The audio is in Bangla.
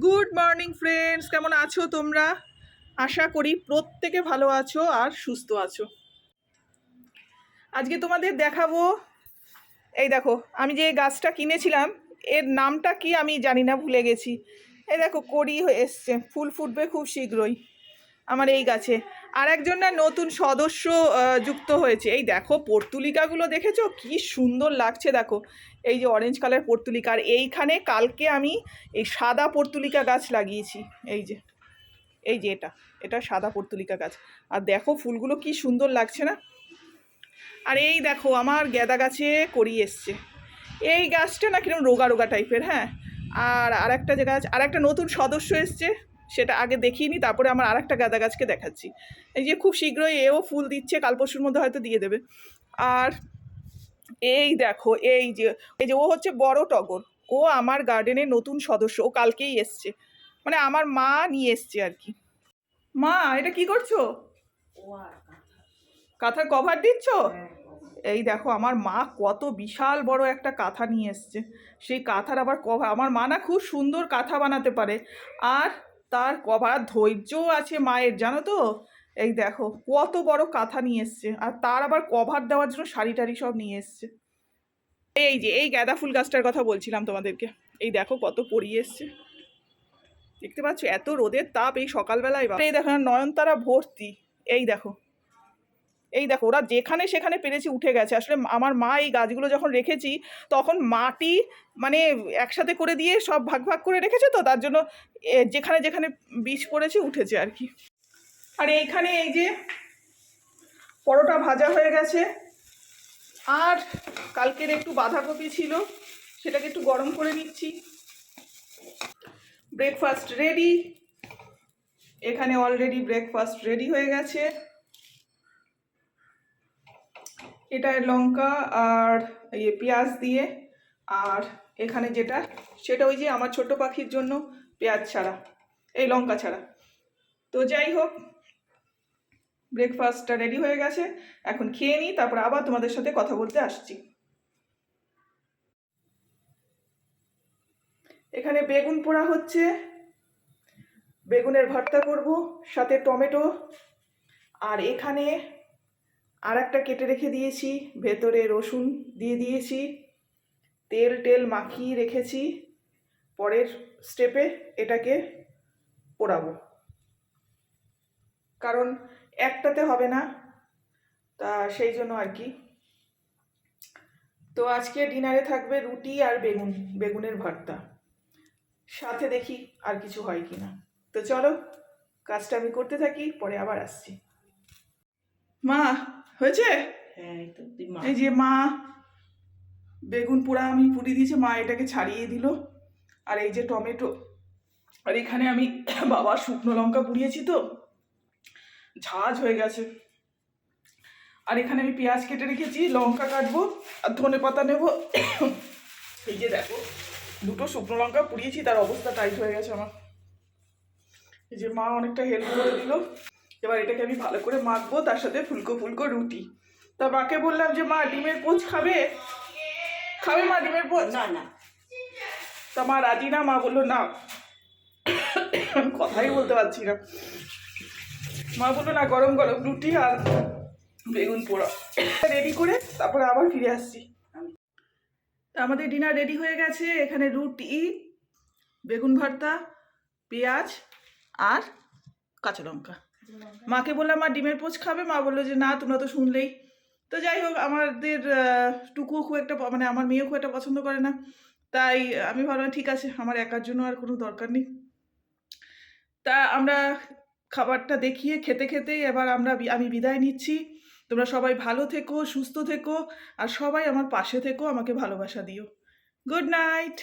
গুড মর্নিং ফ্রেন্ডস কেমন আছো তোমরা? আশা করি প্রত্যেকে ভালো আছো আর সুস্থ আছো। আজকে তোমাদের দেখাবো, এই দেখো, আমি যে গাছটা কিনেছিলাম, এর নামটা কি আমি জানি না, ভুলে গেছি। এই দেখো করি এসছে, ফুল ফুটবে খুব শীঘ্রই। আমার এই গাছে। আর একজন না নতুন সদস্য যুক্ত হয়েছে। এই দেখো পর্তুলিকাগুলো দেখেছ? কি সুন্দর লাগছে দেখো। এই যে অরেঞ্জ কালার পর্তুলিকা। আর এইখানে কালকে আমি এই সাদা পর্তুলিকা গাছ লাগিয়েছি। এই যে এই যে এটা। এটা সাদা পর্তুলিকা গাছ। আর দেখো ফুলগুলো কি সুন্দর লাগছে না? আর এই দেখো আমার গ্যাদা গাছে করি এসছে। এই গাছটা না কীরকম রোগা রোগা টাইপের হ্যাঁ? আর আরেকটা যে গাছ আর একটা নতুন সদস্য এসছে। সেটা আগে দেখিনি তারপরে আমার আরেকটা গাঁদা গাছকে দেখাচ্ছি। এই যে খুব শীঘ্রই এও ফুল দিচ্ছে কাল পরশুর মধ্যে হয়তো দিয়ে দেবে। আর এই দেখো এই যে এই যে ও হচ্ছে বড় টগর। ও আমার গার্ডেনের নতুন সদস্য ও কালকেই এসছে। মানে আমার মা নিয়ে এসছে আর কি। মা এটা কি করছ? কাঁথার কভার দিচ্ছ? এই দেখো আমার মা কত বিশাল বড় একটা কাঁথা নিয়ে এসছে। সেই কাঁথার আবার কভার আমার মা না খুব সুন্দর কাঁথা বানাতে পারে। আর তার কভার ধৈর্যও আছে মায়ের, জানো তো? এই দেখো, কত বড় কাঁথা নিয়ে এসছে। আর তার আবার কভার দেওয়ার জন্য শাড়ি টাড়ি সব নিয়ে এসছে। এই যে, এই গাঁদা ফুল গাছটার কথা বলছিলাম তোমাদেরকে। এই দেখো কত পড়িয়ে এসছে। দেখতে পাচ্ছ, এত রোদের তাপ এই সকালবেলায় এই দেখো, নয়নতারা ভর্তি। এই দেখো। এই দেখো, ওরা যেখানে সেখানে পেরেছি উঠে গেছে। আসলে আমার মা এই গাছগুলো যখন রেখেছি, তখন মাটি মানে একসাথে করে দিয়ে সব ভাগ ভাগ করে রেখেছে তো, তার জন্য যেখানে যেখানে বীজ পড়েছে উঠেছে আর কি। আর এইখানে এই যে পরোটা ভাজা হয়ে গেছে। আর কালকের একটু বাঁধাকপি ছিল, সেটাকে একটু গরম করে নিচ্ছি। ব্রেকফাস্ট রেডি এখানে অলরেডি ব্রেকফাস্ট রেডি হয়ে গেছে। এটা লঙ্কা আর ইয়ে পেঁয়াজ দিয়ে, আর এখানে যেটা, সেটা ওই যে আমার ছোট পাখির জন্য পেঁয়াজ ছাড়া, এই লঙ্কা ছাড়া। তো যাই হোক ব্রেকফাস্টটা রেডি হয়ে গেছে। এখন খেয়ে নিই, তারপর আবার তোমাদের সাথে কথা বলতে আসছি। এখানে বেগুন পোড়া হচ্ছে। বেগুনের ভর্তা করব, সাথে টমেটো, আর এখানে আর একটা কেটে রেখে দিয়েছি, ভেতরে রসুন দিয়ে দিয়েছি, তেল টেল মাখিয়ে রেখেছি, পরের স্টেপে এটাকে পোড়াবো। কারণ একটাতে হবে না, তা সেই জন্য আর কি। তো আজকে ডিনারে থাকবে রুটি আর বেগুন, বেগুনের ভর্তা। সাথে দেখি আর কিছু হয় কি না। তো চলো, কাজটা আমি করতে থাকি, পরে আবার আসছি। মা হয়েছে? হ্যাঁ এই যে মা বেগুন পোড়া আমি পুড়ি দিয়েছে মা এটাকে ছাড়িয়ে দিল। আর এই যে টমেটো আর এখানে আমি বাবা শুকনো লঙ্কা পুড়িয়েছি তো ঝাঁজ হয়ে গেছে। আর এখানে আমি পেঁয়াজ কেটে রেখেছি লঙ্কা কাটবো আর ধনে পাতা নেব। এই যে দেখো দুটো শুকনো লঙ্কা পুড়িয়েছি তার অবস্থা টাইট হয়ে গেছে আমার। এই যে মা অনেকটা হেল্প করে দিল। এবার এটাকে আমি ভালো করে মাখবো তার সাথে ফুলকো ফুলকো রুটি। তা মাকে বললাম যে মা ডিমের পোচ খাবে? খাবে মা ডিমের পোচ? না না। তা মা রাজি না? মা বলল না। আমি কথাই বলতে পারছি না। মা বলল না গরম গরম রুটি আর বেগুন পোড়া। রেডি করে তারপরে আবার ফিরে আসছি। আমাদের ডিনার রেডি হয়ে গেছে। এখানে রুটি বেগুন ভর্তা পেঁয়াজ আর কাঁচা লঙ্কা। মাকে বললাম, মা ডিমের পোচ খাবে? মা বলল যে, না, তোমরা তো শুনলেই। তো যাই হোক, আমাদের টুকুও খুব একটা মানে আমার মেয়েও খুব একটা পছন্দ করে না। তাই আমি ভাবলাম, ঠিক আছে, আমার একার জন্য আর কোনো দরকার নেই। তা আমরা খাবারটা দেখিয়ে খেতে খেতেই এবার আমরা আমি বিদায় নিচ্ছি। তোমরা সবাই ভালো থেকো, সুস্থ থেকো, আর সবাই আমার পাশে থেকো, আমাকে ভালোবাসা দিও। Good night!